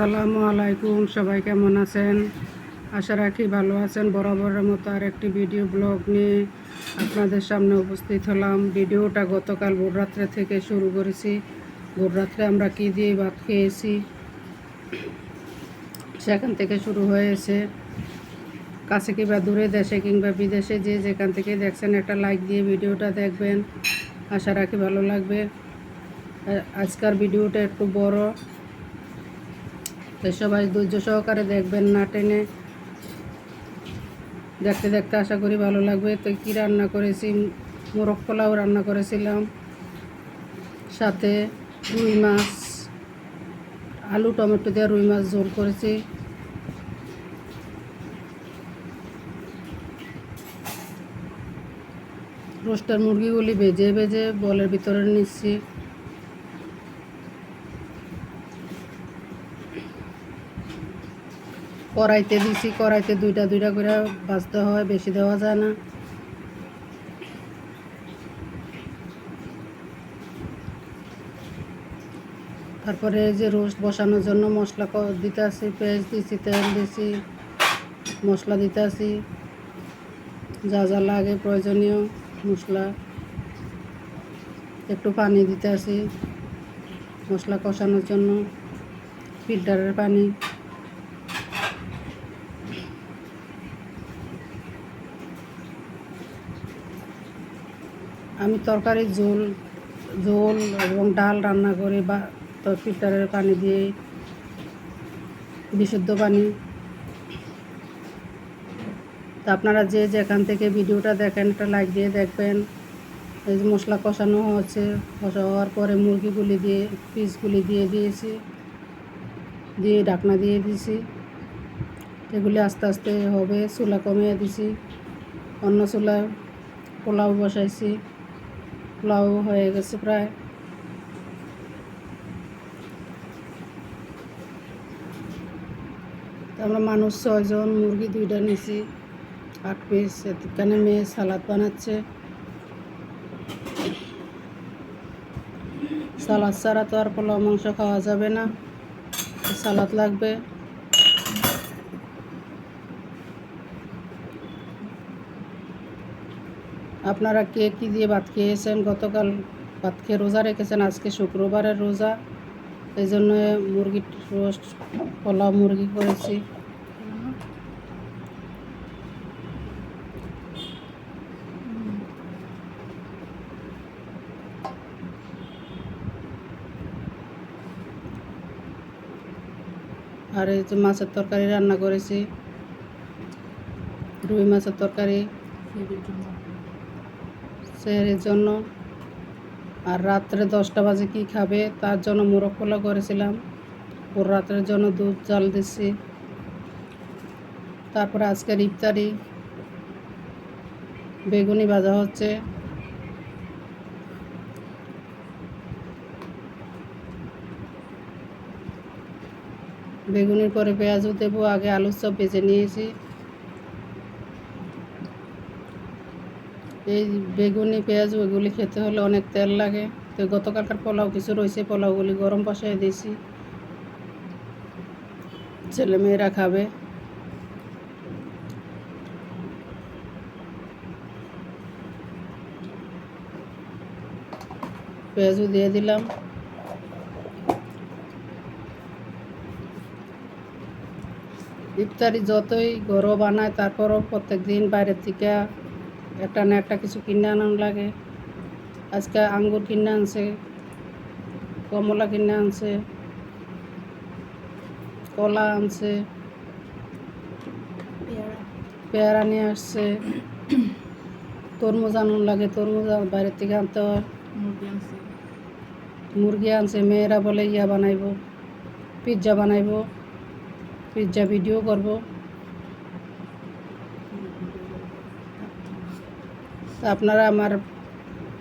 আসসালামু আলাইকুম, সবাই কেমন আছেন? আশা রাখি ভালো আছেন। বরাবরের মতো আর একটি ভিডিও ব্লগ নিয়ে আপনাদের সামনে উপস্থিত হলাম। ভিডিওটা গতকাল ভোররাত্রে থেকে শুরু করেছি। ভোররাত্রে আমরা কী দিয়ে ভাত খেয়েছি, সেখান থেকে শুরু হয়েছে। কাছে কিংবা দূরে দেশে কিংবা বিদেশে যে যেখান থেকে দেখছেন, একটা লাইক দিয়ে ভিডিওটা দেখবেন। আশা রাখি ভালো লাগবে। আজকের ভিডিওটা একটু বড়। তো সবাই ধৈর্য সহকারে দেখবেন না টেনে। দেখতে দেখতে আশা করি ভালো লাগবে। তো কী রান্না করেছি? মোরগ পোলাও রান্না করেছিলাম। সাথে রুই মাছ, আলু, টমেটো দিয়ে রুই মাছ ঝোল করেছি। রোস্টার মুরগিগুলি ভেজে ভেজে বলের ভিতরে নিচ্ছি। কড়াইতে দিছি কড়াইতে দুইটা দুইটা করে ভাজতে হয়, বেশি দেওয়া যায় না। তারপরে যে রোস্ট বসানোর জন্য মশলা দিতে আসি পেঁয়াজ দিছি, তেল দিছি, মশলা দিতে আসি। যা যা লাগে প্রয়োজনীয় মশলা, একটু পানি দিতে আসি মশলা কষানোর জন্য, ফিল্টারের পানি। আমি তরকারি ঝোল ঝোল এবং ডাল রান্না করে বা ফিল্টারের পানি দিয়ে বিশুদ্ধ পানি। তা আপনারা যে যেখান থেকে ভিডিওটা দেখেন, একটা লাইক দিয়ে দেখবেন। এই যে মশলা কষানো হচ্ছে কষা হওয়ার পরে মুরগিগুলি দিয়ে, পিসগুলি দিয়ে দিয়েছি, দিয়ে ঢাকনা দিয়ে দিয়েছি। এগুলি আস্তে আস্তে হবে, চুলা কমিয়ে দিছি অন্য চুলায় পোলাও বসাইছি। পোলাও হয়ে গেছে প্রায়। আমরা মানুষ ছয়জন, মুরগি দুইটা নিছি, আট পিস, এখানে মেয়ে সালাদ বানাচ্ছে। সালাদ ছাড়া তো আর পোলাও, মাংস খাওয়া যাবে না। সালাদ লাগবে। আপনারা কে কী দিয়ে ভাত খেয়েছেন? গতকাল ভাত খেয়ে রোজা রেখেছেন, আজকে শুক্রবারের রোজা। এই জন্য মুরগি রোস্ট, পোলাও মুরগি করেছি। আর এই যে মাছের তরকারি রান্না করেছি। রুই মাছের তরকারি। সেহের জন্য। আর রাত্রে দশটা বাজে কি খাবে, তার জন্য মোরগ করেছিলাম। ওর রাত্রের জন্য দুধ, জাল দিচ্ছি তারপরে আজকের ইফতারি। বেগুনি ভাজা হচ্ছে। বেগুনির পরে পেঁয়াজও দেবো, আগে আলুর সব বেজে নিয়েছি। এই বেগুনি, পেঁয়াজ ওইগুলি খেতে হলে অনেক তেল লাগে। তো গতকালকার পোলাও কিছু রয়েছে, পোলাওগুলি গরম বসায় দিয়েছি। ছেলে মেয়েরা খাবে। পেঁয়াজও দিয়ে দিলাম। ইফতারি যতই গরম বানায়, তারপরও প্রত্যেক দিন বাইরের থেকে একটা না একটা কিছু কিনে আনানো লাগে। আজকে আঙ্গুর কিনে আনছে কমলা কিনে আনছে কলা আনছে পেয়ারা নিয়ে আসছে। তরমুজ আনানো লাগে তরমুজ বাইরের থেকে আনতে হয়। মুরগি আনছে। মেয়েরা বলে ইয়া বানাইবো পিৎজা বানাইবো পিৎজা ভিডিও করব। তা আপনারা আমার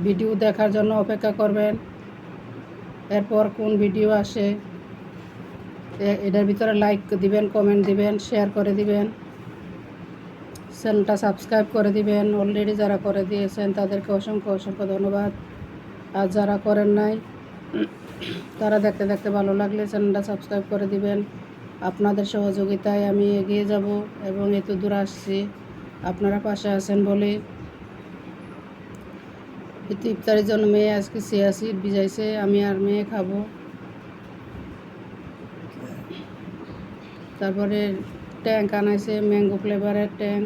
ভিডিও দেখার জন্য অপেক্ষা করবেন। এরপর কোন ভিডিও আসে এটার ভিতরে লাইক দিবেন কমেন্ট দিবেন শেয়ার করে দিবেন। চ্যানেলটা সাবস্ক্রাইব করে দিবেন। অলরেডি যারা করে দিয়েছেন, তাদেরকে অসংখ্য অসংখ্য ধন্যবাদ। আর যারা করেন নাই, তারা দেখতে দেখতে ভালো লাগলে চ্যানেলটা সাবস্ক্রাইব করে দিবেন। আপনাদের সহযোগিতায় আমি এগিয়ে যাব এবং এত দূর আসছি। আপনারা পাশে আছেন বলে এতে ইফতারের জন্য মেয়ে আজকে সিয়াসি ভিজাইছে আমি আর মেয়ে খাব। তারপরে ট্যাঙ্ক আনাইছে, ম্যাঙ্গো ফ্লেভারের ট্যাঙ্ক।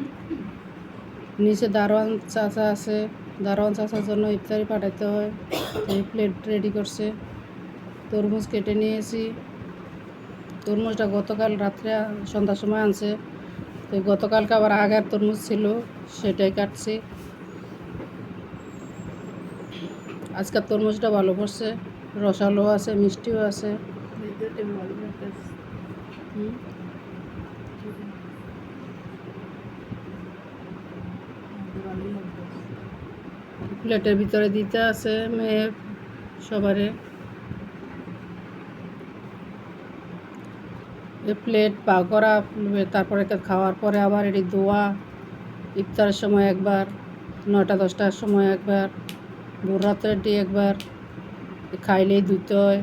নিচে দারোয়ান চাচা আছে, দারোয়ান চাচার জন্য ইফতারি পাঠাতে হয়। প্লেট রেডি করছে। তরমুজ কেটে নিয়েছি। তরমুজটা গতকাল রাত্রে সন্ধ্যার সময় আনছে। তো গতকালকে আবার আগের তরমুজ ছিল, সেটাই কাটছি। আজকের তরমুজটা ভালো পড়ছে রসালো আছে, মিষ্টিও আছে। প্লেটের ভিতরে দিতে আছে মেয়ের সবারে। প্লেট পা করা, তারপরে খাওয়ার পরে আবার এটি ধোয়া, ইফতারের সময় একবার নটা দশটার সময় একবার। ভোর রাত্রের ডি একবার খাইলেই ধুতে হয়।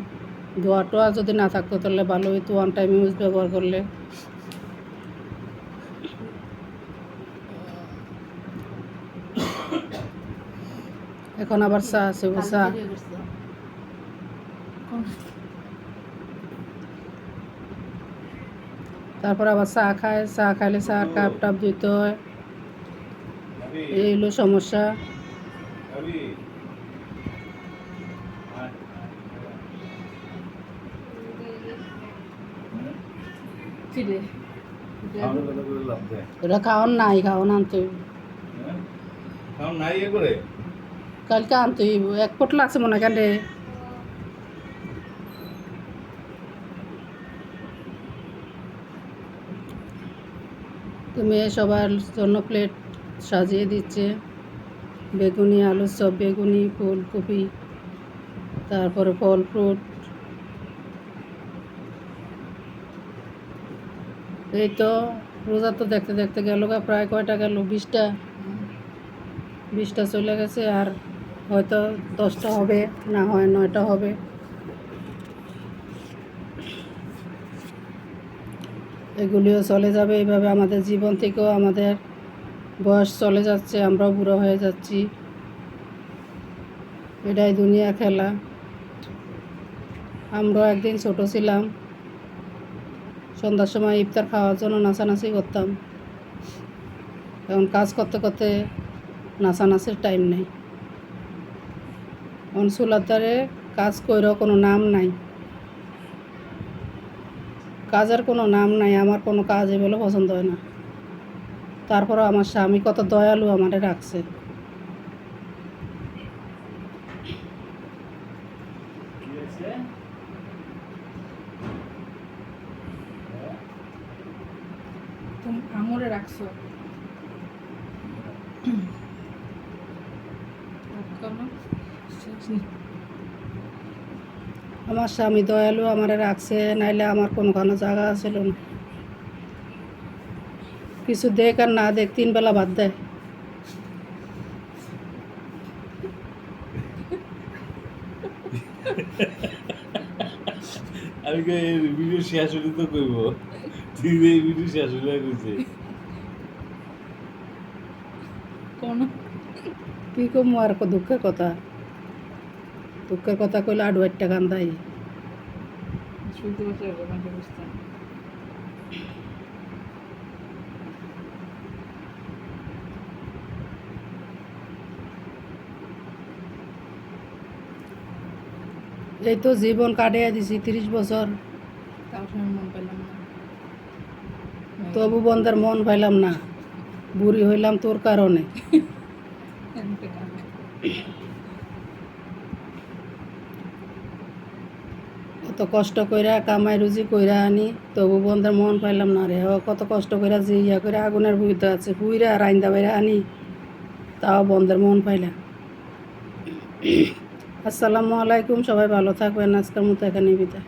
ধোয়া টোয়া যদি না থাকতো তাহলে ভালো হইতো ওয়ান টাইম ইউজ ব্যবহার করলে। এখন আবার চা আছে চা। তারপর আবার চা খায়, চা খাইলে চা কাপ টাপ দিতে হয়। এই হলো সমস্যা। ওটা খাওয়ান নাই। খাওয়ান আনতে হইব। নাই এ করে? কালকে আনতে হইব এক পটলা আছে মনে কেন রে মেয়ে সবার জন্য প্লেট সাজিয়ে দিচ্ছে। বেগুনি আলুর চপ বেগুনি ফুলকপি তারপরে ফল ফ্রুট। এই তো রোজা তো দেখতে দেখতে গেল গা, প্রায় কয়টা গেল? বিশটা। বিশটা চলে গেছে আর হয়তো দশটা হবে, না হয় নয়টা হবে। এগুলিও চলে যাবে। এইভাবে আমাদের জীবন থেকেও আমাদের বয়স চলে যাচ্ছে, আমরাও বুড়ো হয়ে যাচ্ছি। এটাই দুনিয়া খেলা। আমরাও একদিন ছোট ছিলাম। সন্ধ্যার সময় ইফতার খাওয়ার জন্য নাচানাচি করতাম। এখন কাজ করতে করতে নাচানাচির টাইম নেই। এখন চুলার দ্বারে কাজ কইরও কোনো নাম নাই। কাজের কোনো নাম নাই, আমার কোনো কাজ বলে পছন্দ হয় না। তারপরও আমার স্বামী কত দয়ালু আমারে রাখছে। তুমি আমরে রাখছো। আমার স্বামী দয়ালু আমারে রাখছে নাইলে আমার কোনোখানে জায়গা ছিল না কিছু দেখ আর না দেখ তিন বেলা বাদ দেয়। আমি কে এই ভিডিও শেষ হলে তো কইব। ভিডিও শেষ হলে কইছে কোন? কী কমু আর দুঃখের কথা? দুঃখের কথা কইলে আডু একটা কান্দাই শুনতে পারছি মানে বুঝতে এই তো জীবন কাটিয়ে দিছি তিরিশ বছর। তাও সময় মন পেলাম না। তবু বন্ধের মন পাইলাম না, বুড়ি হইলাম তোর কারণে। কত কষ্ট কইরা কামাই রুজি কইরা আনি তবু বন্ধের মন পাইলাম না রে কত কষ্ট কইরা যে ইয়া করে আগুনের বুঝতে আছে পুইরা রাইন্দা বাইরা আনি, তাও বন্ধের মন পাইলাম আসসালামু আলাইকুম, সবাই ভালো থাকবেন, আজকের মতো এখানে বিদায়।